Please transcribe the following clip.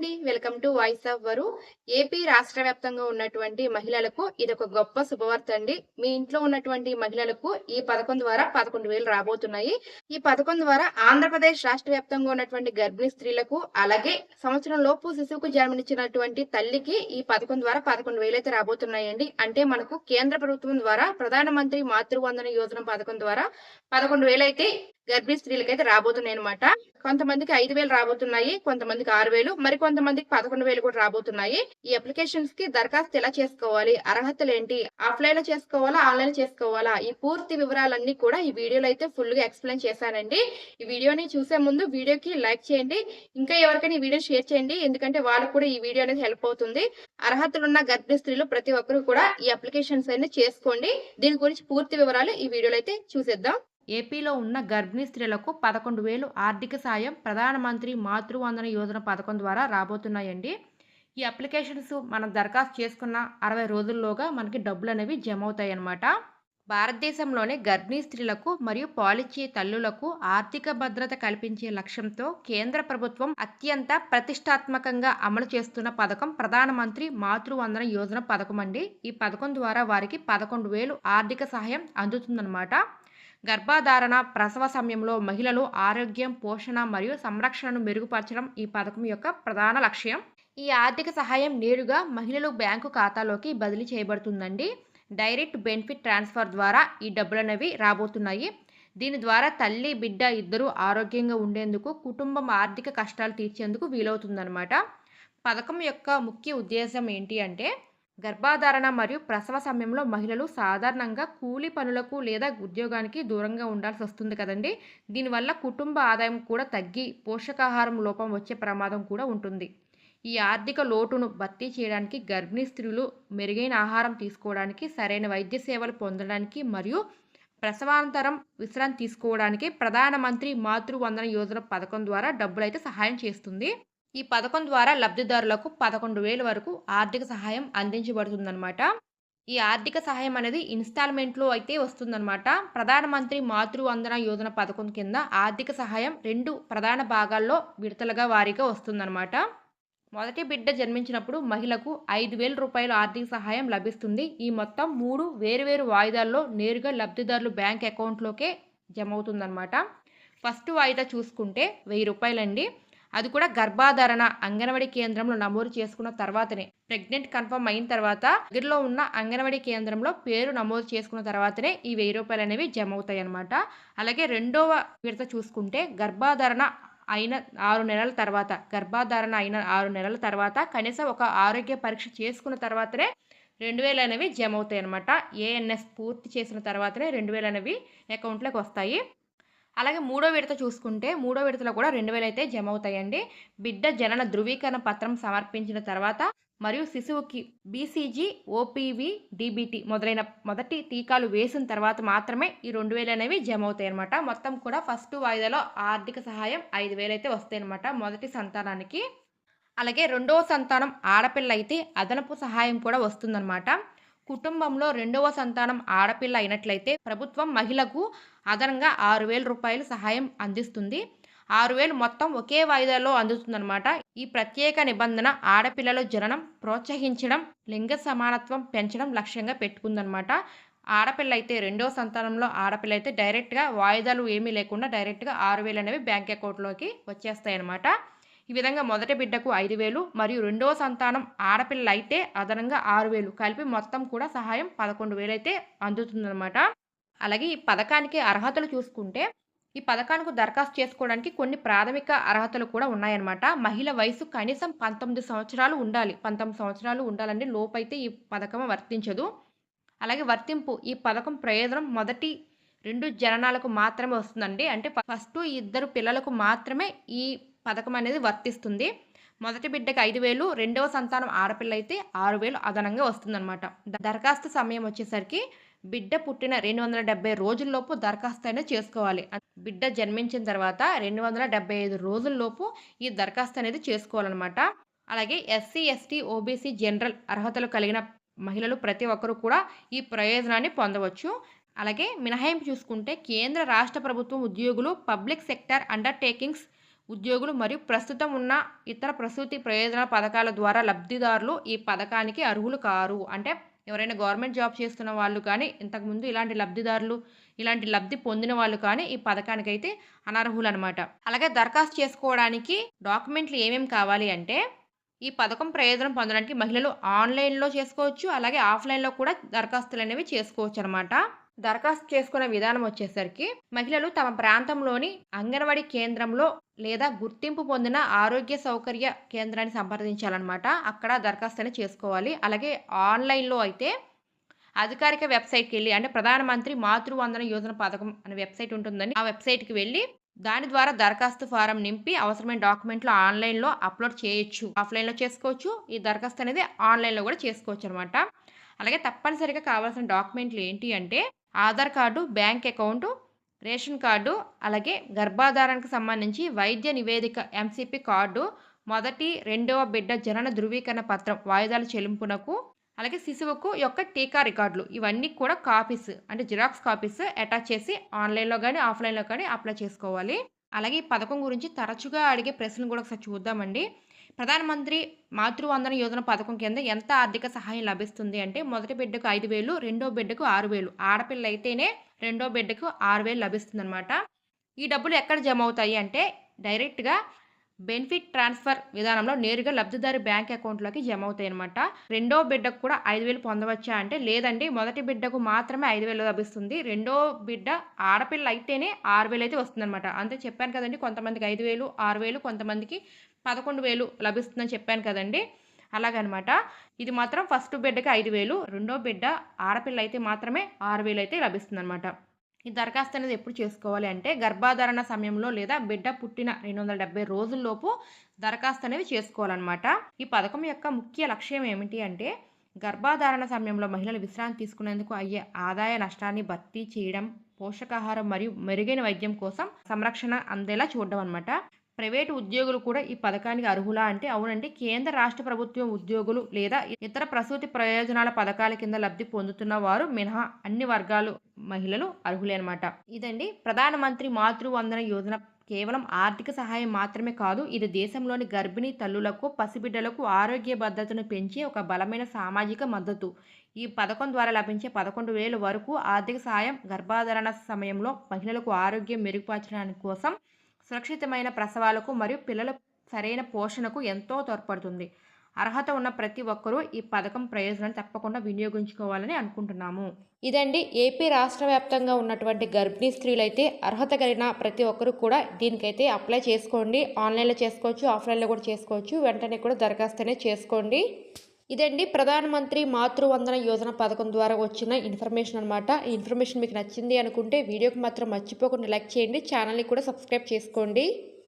అండి. Welcome to voice of వరు. AP రాష్ట్ర వ్యాప్తంగా ఉన్నటువంటి మహిళలకు ఇది ఒక గొప్ప శుభవార్త అండి. మీ ఇంట్లో ఉన్నటువంటి మహిళలకు ఈ పథకం ద్వారా పదకొండు వేలు రాబోతున్నాయి. ఈ పథకం ద్వారా ఆంధ్రప్రదేశ్ రాష్ట్ర వ్యాప్తంగా ఉన్నటువంటి గర్భిణీ స్త్రీలకు అలాగే సంవత్సరం లోపు శిశువుకు జన్మనిచ్చినటువంటి తల్లికి ఈ పథకం ద్వారా పదకొండు వేలు అయితే రాబోతున్నాయండి. అంటే మనకు కేంద్ర ప్రభుత్వం ద్వారా ప్రధానమంత్రి మాతృవందన యోజన పథకం ద్వారా పదకొండు వేలు అయితే గర్భిణీ స్త్రీలకైతే రాబోతున్నాయి అనమాట కొంతమందికి ఐదు వేలు రాబోతున్నాయి కొంతమందికి ఆరు వేలు మరి కొంతమందికి పదకొండు వేలు కూడా రాబోతున్నాయి. ఈ అప్లికేషన్స్కి దరఖాస్తు ఎలా చేసుకోవాలి అర్హతలు ఏంటి ఆఫ్లైన్లో చేసుకోవాలా ఆన్లైన్ చేసుకోవాలా ఈ పూర్తి వివరాలన్నీ కూడా ఈ వీడియోలో అయితే ఫుల్గా ఎక్స్ప్లెయిన్ చేశానండి. ఈ వీడియోని చూసే ముందు వీడియోకి లైక్ చేయండి ఇంకా ఎవరికైనా ఈ వీడియో షేర్ చేయండి ఎందుకంటే వాళ్ళకు కూడా ఈ వీడియో అనేది హెల్ప్ అవుతుంది. అర్హతలు ఉన్న గర్భిణీ స్త్రీలు ప్రతి ఒక్కరు కూడా ఈ అప్లికేషన్స్ అనేది చేసుకోండి. దీని గురించి పూర్తి వివరాలు ఈ వీడియోలో అయితే చూసేద్దాం. ఏపీలో ఉన్న గర్భిణీ స్త్రీలకు పదకొండు వేలు ఆర్థిక సాయం ప్రధానమంత్రి మాతృవందన యోజన పథకం ద్వారా రాబోతున్నాయండి. ఈ అప్లికేషన్స్ మనం దరఖాస్తు చేసుకున్న అరవై రోజుల్లోగా మనకి డబ్బులు అనేవి జమ అవుతాయి అన్నమాట భారతదేశంలోని గర్భిణీ స్త్రీలకు మరియు పాలిచ్చే తల్లులకు ఆర్థిక భద్రత కల్పించే లక్ష్యంతో కేంద్ర ప్రభుత్వం అత్యంత ప్రతిష్టాత్మకంగా అమలు చేస్తున్న పథకం ప్రధానమంత్రి మాతృవందన యోజన పథకం అండి. ఈ పథకం ద్వారా వారికి పదకొండు వేలు ఆర్థిక సహాయం అందుతుందన్నమాట. గర్భధారణ ప్రసవ సమయంలో మహిళలు ఆరోగ్యం పోషణ మరియు సంరక్షణను మెరుగుపరచడం ఈ పథకం యొక్క ప్రధాన లక్ష్యం. ఈ ఆర్థిక సహాయం నేరుగా మహిళలు బ్యాంకు ఖాతాలోకి బదిలీ చేయబడుతుందండి. డైరెక్ట్ బెనిఫిట్ ట్రాన్స్ఫర్ ద్వారా ఈ డబ్బులు అనేవి రాబోతున్నాయి. దీని ద్వారా తల్లి బిడ్డ ఇద్దరూ ఆరోగ్యంగా ఉండేందుకు కుటుంబం ఆర్థిక కష్టాలు తీర్చేందుకు వీలవుతుందన్నమాట. పథకం యొక్క ముఖ్య ఉద్దేశం ఏంటి అంటే గర్భధారణ మరియు ప్రసవ సమయంలో మహిళలు సాధారణంగా కూలి పనులకు లేదా ఉద్యోగానికి దూరంగా ఉండాల్సి వస్తుంది కదండి. దీనివల్ల కుటుంబ ఆదాయం కూడా తగ్గి పోషకాహారం లోపం వచ్చే ప్రమాదం కూడా ఉంటుంది. ఈ ఆర్థిక లోటును భర్తీ చేయడానికి గర్భిణీ స్త్రీలు మెరుగైన ఆహారం తీసుకోవడానికి సరైన వైద్య సేవలు పొందడానికి మరియు ప్రసవానంతరం విశ్రాంతి తీసుకోవడానికి ప్రధానమంత్రి మాతృవందన యోజన పథకం ద్వారా డబ్బులైతే సహాయం చేస్తుంది. ఈ పథకం ద్వారా లబ్ధిదారులకు పదకొండు వేల వరకు ఆర్థిక సహాయం అందించబడుతుందన్నమాట. ఈ ఆర్థిక సహాయం అనేది ఇన్స్టాల్మెంట్లో అయితే వస్తుందన్నమాట. ప్రధానమంత్రి మాతృవందన యోజన పథకం కింద ఆర్థిక సహాయం రెండు ప్రధాన భాగాల్లో విడతలుగా వారీగా వస్తుందన్నమాట. మొదటి బిడ్డ జన్మించినప్పుడు మహిళకు ఐదు వేల రూపాయల ఆర్థిక సహాయం లభిస్తుంది. ఈ మొత్తం మూడు వేరువేరు వాయిదాల్లో నేరుగా లబ్ధిదారులు బ్యాంక్ అకౌంట్లోకే జమ అవుతుందన్నమాట ఫస్ట్ వాయిదా చూసుకుంటే వెయ్యి రూపాయలండి. అది కూడా గర్భాధారణ అంగన్వాడీ కేంద్రంలో నమోదు చేసుకున్న తర్వాతనే. ప్రెగ్నెంట్ కన్ఫర్మ్ అయిన తర్వాత దగ్గరలో ఉన్న అంగన్వాడీ కేంద్రంలో పేరు నమోదు చేసుకున్న తర్వాతనే ఈ వెయ్యి రూపాయలు అనేవి జమ అవుతాయి అనమాట అలాగే రెండవ విడత చూసుకుంటే గర్భాధారణ అయిన ఆరు నెలల తర్వాత గర్భాధారణ అయిన ఆరు నెలల తర్వాత కనీసం ఒక ఆరోగ్య పరీక్ష చేసుకున్న తర్వాతనే రెండు వేలు అనేవి జమ అవుతాయి అనమాట ఏఎన్ఎస్ పూర్తి చేసిన తర్వాతనే రెండు వేలు అనేవి అకౌంట్లోకి వస్తాయి. అలాగే మూడో విడత చూసుకుంటే మూడో విడతలో కూడా రెండు వేలు అయితే జమ అవుతాయండి. బిడ్డ జనన ధృవీకరణ పత్రం సమర్పించిన తర్వాత మరియు శిశువుకి బీసీజీ ఓపీవి డీబీటీ మొదలైన మొదటి టీకాలు వేసిన తర్వాత మాత్రమే ఈ రెండు వేలు అనేవి జమ అవుతాయి అనమాట మొత్తం కూడా ఫస్ట్ వాయిదాలో ఆర్థిక సహాయం ఐదు వేలు అయితే వస్తాయి అనమాట మొదటి సంతానానికి. అలాగే రెండవ సంతానం ఆడపిల్ల అయితే అదనపు సహాయం కూడా వస్తుందన్నమాట. కుటుంబంలో రెండవ సంతానం ఆడపిల్ల అయినట్లయితే ప్రభుత్వం మహిళకు అదనంగా ఆరు వేల రూపాయలు సహాయం అందిస్తుంది. ఆరు వేలు మొత్తం ఒకే వాయిదాలో అందుతుందన్నమాట. ఈ ప్రత్యేక నిబంధన ఆడపిల్లల జననం ప్రోత్సహించడం లింగ సమానత్వం పెంచడం లక్ష్యంగా పెట్టుకుందనమాట ఆడపిల్ల అయితే రెండో సంతానంలో ఆడపిల్ల అయితే డైరెక్ట్గా వాయిదాలు ఏమీ లేకుండా డైరెక్ట్గా ఆరు వేలు అనేవి బ్యాంక్ అకౌంట్లోకి వచ్చేస్తాయి అన్నమాట ఈ విధంగా మొదటి బిడ్డకు ఐదు వేలు మరియు రెండవ సంతానం ఆడపిల్ల అయితే అదనంగా ఆరు వేలు. కలిపి మొత్తం కూడా సహాయం పదకొండు వేలు అయితే అందుతుందన్నమాట. అలాగే ఈ పథకానికి అర్హతలు చూసుకుంటే ఈ పథకానికి దరఖాస్తు చేసుకోవడానికి కొన్ని ప్రాథమిక అర్హతలు కూడా ఉన్నాయన్నమాట. మహిళ వయసు కనీసం పంతొమ్మిది సంవత్సరాలు ఉండాలి. పంతొమ్మిది సంవత్సరాలు ఉండాలండి లోపైతే ఈ పథకం వర్తించదు. అలాగే వర్తింపు ఈ పథకం ప్రయోజనం మొదటి రెండు జననాలకు మాత్రమే వస్తుందండి. అంటే ఫస్ట్ ఇద్దరు పిల్లలకు మాత్రమే ఈ పథకం అనేది వర్తిస్తుంది. మొదటి బిడ్డకి ఐదు వేలు రెండవ సంతానం ఆడపిల్ల అయితే ఆరు వేలు అదనంగా వస్తుందన్నమాట. దరఖాస్తు సమయం వచ్చేసరికి బిడ్డ పుట్టిన రెండు వందల డెబ్బై రోజుల్లోపు దరఖాస్తు అయినా చేసుకోవాలి. బిడ్డ జన్మించిన తర్వాత రెండు వందల డెబ్బై ఐదు రోజుల్లోపు ఈ దరఖాస్తు అనేది చేసుకోవాలన్నమాట. అలాగే ఎస్సీ ఎస్టీ ఓబీసీ జనరల్ అర్హతలు కలిగిన మహిళలు ప్రతి ఒక్కరూ కూడా ఈ ప్రయోజనాన్ని పొందవచ్చు. అలాగే మినహాయింపు చూసుకుంటే కేంద్ర రాష్ట్ర ప్రభుత్వం ఉద్యోగులు పబ్లిక్ సెక్టర్ అండర్టేకింగ్స్ ఉద్యోగులు మరియు ప్రస్తుతం ఉన్న ఇతర ప్రసూతి ప్రయోజనాల పథకాల ద్వారా లబ్ధిదారులు ఈ పథకానికి అర్హులు కారు. అంటే ఎవరైనా గవర్నమెంట్ జాబ్ చేస్తున్న వాళ్ళు కానీ ఇంతకుముందు ఇలాంటి లబ్ధిదారులు ఇలాంటి లబ్ధి పొందిన వాళ్ళు కానీ ఈ పథకానికి అయితే అనర్హులు అనమాట అలాగే దరఖాస్తు చేసుకోవడానికి డాక్యుమెంట్లు ఏమేమి కావాలి అంటే ఈ పథకం ప్రయోజనం పొందడానికి మహిళలు ఆన్లైన్లో చేసుకోవచ్చు అలాగే ఆఫ్లైన్లో కూడా దరఖాస్తులు అనేవి చేసుకోవచ్చు అనమాట దరఖాస్తు చేసుకునే విధానం వచ్చేసరికి మహిళలు తమ ప్రాంతంలోని అంగన్వాడీ కేంద్రంలో లేదా గుర్తింపు పొందిన ఆరోగ్య సౌకర్య కేంద్రాన్ని సంప్రదించాలన్నమాట. అక్కడ దరఖాస్తుని చేసుకోవాలి. అలాగే ఆన్లైన్లో అయితే అధికారిక వెబ్సైట్కి వెళ్ళి అంటే ప్రధానమంత్రి మాతృవందన యోజన పథకం అనే వెబ్సైట్ ఉంటుందని ఆ వెబ్సైట్కి వెళ్ళి దాని ద్వారా దరఖాస్తు ఫారం నింపి అవసరమైన డాక్యుమెంట్లు ఆన్లైన్లో అప్లోడ్ చేయొచ్చు. ఆఫ్లైన్లో చేసుకోవచ్చు. ఈ దరఖాస్తు అనేది ఆన్లైన్లో కూడా చేసుకోవచ్చు అనమాట అలాగే తప్పనిసరిగా కావాల్సిన డాక్యుమెంట్లు ఏంటి అంటే Aadhaar card bank account ration card అలాగే గర్భాధారానికి సంబంధించి వైద్య నివేదిక ఎంసీపీ కార్డు మొదటి రెండవ బిడ్డ జనన ధృవీకరణ పత్రం వాయిదాల చెల్లింపునకు అలాగే శిశువుకు యొక్క టీకా రికార్డులు. ఇవన్నీ కూడా కాపీస్ అంటే జిరాక్స్ కాపీస్ అటాచ్ చేసి ఆన్లైన్లో కానీ ఆఫ్లైన్లో కానీ అప్లై చేసుకోవాలి. అలాగే ఈ పథకం గురించి తరచుగా అడిగే ప్రశ్నలు కూడా ఒకసారి చూద్దామండి. ప్రధానమంత్రి మాతృవందన యోజన పథకం కింద ఎంత ఆర్థిక సహాయం లభిస్తుంది అంటే మొదటి బిడ్డకు ఐదు వేలు రెండో బిడ్డకు ఆరు వేలు. ఆడపిల్ల అయితేనే రెండో బిడ్డకు ఆరు వేలు లభిస్తుందన్నమాట. ఈ డబ్బులు ఎక్కడ జమ అవుతాయి అంటే డైరెక్ట్గా బెనిఫిట్ ట్రాన్స్ఫర్ విధానంలో నేరుగా లబ్ధిదారి బ్యాంక్ అకౌంట్లోకి జమ అవుతాయి అనమాట రెండో బిడ్డకు కూడా ఐదు వేలు పొందవచ్చా అంటే లేదండి మొదటి బిడ్డకు మాత్రమే ఐదు వేలు లభిస్తుంది. రెండో బిడ్డ ఆడపిల్ల అయితేనే ఆరు వేలు అయితే వస్తుందన్నమాట. అంతే చెప్పాను కదండి కొంతమందికి ఐదు వేలు ఆరు వేలు కొంతమందికి పదకొండు వేలు లభిస్తుందని చెప్పాను కదండి. అలాగనమాట. ఇది మాత్రం ఫస్ట్ బిడ్డకి ఐదు వేలు రెండో బిడ్డ ఆడపిల్ల అయితే మాత్రమే ఆరు వేలు అయితే లభిస్తుందన్నమాట ఈ దరఖాస్తు అనేది ఎప్పుడు చేసుకోవాలి అంటే గర్భాధారణ సమయంలో లేదా బిడ్డ పుట్టిన రెండు వందల డెబ్బై రోజుల్లోపు దరఖాస్తు అనేది చేసుకోవాలన్నమాట ఈ పథకం యొక్క ముఖ్య లక్ష్యం ఏమిటి అంటే గర్భాధారణ సమయంలో మహిళలు విశ్రాంతి తీసుకునేందుకు అయ్యే ఆదాయ నష్టాన్ని భర్తీ చేయడం పోషకాహారం మరియు మెరుగైన వైద్యం కోసం సంరక్షణ అందేలా చూడడం అనమాట ప్రైవేటు ఉద్యోగులు కూడా ఈ పథకానికి అర్హులా అంటే అవునండి. కేంద్ర రాష్ట్ర ప్రభుత్వం ఉద్యోగులు లేదా ఇతర ప్రసూతి ప్రయోజనాల పథకాల కింద లబ్ధి పొందుతున్న వారు మినహా అన్ని వర్గాలు మహిళలు అర్హులే అనమాట ఇదండి. ప్రధానమంత్రి మాతృవందన యోజన కేవలం ఆర్థిక సహాయం మాత్రమే కాదు ఇది దేశంలోని గర్భిణీ తల్లులకు పసిబిడ్డలకు ఆరోగ్య భద్రతను పెంచే ఒక బలమైన సామాజిక మద్దతు. ఈ పథకం ద్వారా లభించే పదకొండు వేల వరకు ఆర్థిక సహాయం గర్భాధారణ సమయంలో మహిళలకు ఆరోగ్యం మెరుగుపరచడానికి కోసం సురక్షితమైన ప్రసవాలకు మరియు పిల్లల సరైన పోషణకు ఎంతో తోడ్పడుతుంది. అర్హత ఉన్న ప్రతి ఒక్కరూ ఈ పథకం ప్రయోజనాన్ని తప్పకుండా వినియోగించుకోవాలని అనుకుంటున్నాము. ఇదండి ఏపీ రాష్ట్ర వ్యాప్తంగా ఉన్నటువంటి గర్భిణీ స్త్రీలు అయితే అర్హత కలిగిన ప్రతి ఒక్కరు కూడా దీనికైతే అప్లై చేసుకోండి. ఆన్లైన్లో చేసుకోవచ్చు ఆఫ్లైన్లో కూడా చేసుకోవచ్చు. వెంటనే కూడా దరఖాస్తు చేసుకోండి. ఇదండి ప్రధానమంత్రి మాతృవందన యోజన పథకం ద్వారా వచ్చిన ఇన్ఫర్మేషన్ అనమాట ఈ ఇన్ఫర్మేషన్ మీకు నచ్చింది అనుకుంటే వీడియోకి మాత్రం మర్చిపోకుండా లైక్ చేయండి. ఛానల్ని కూడా సబ్స్క్రైబ్ చేసుకోండి.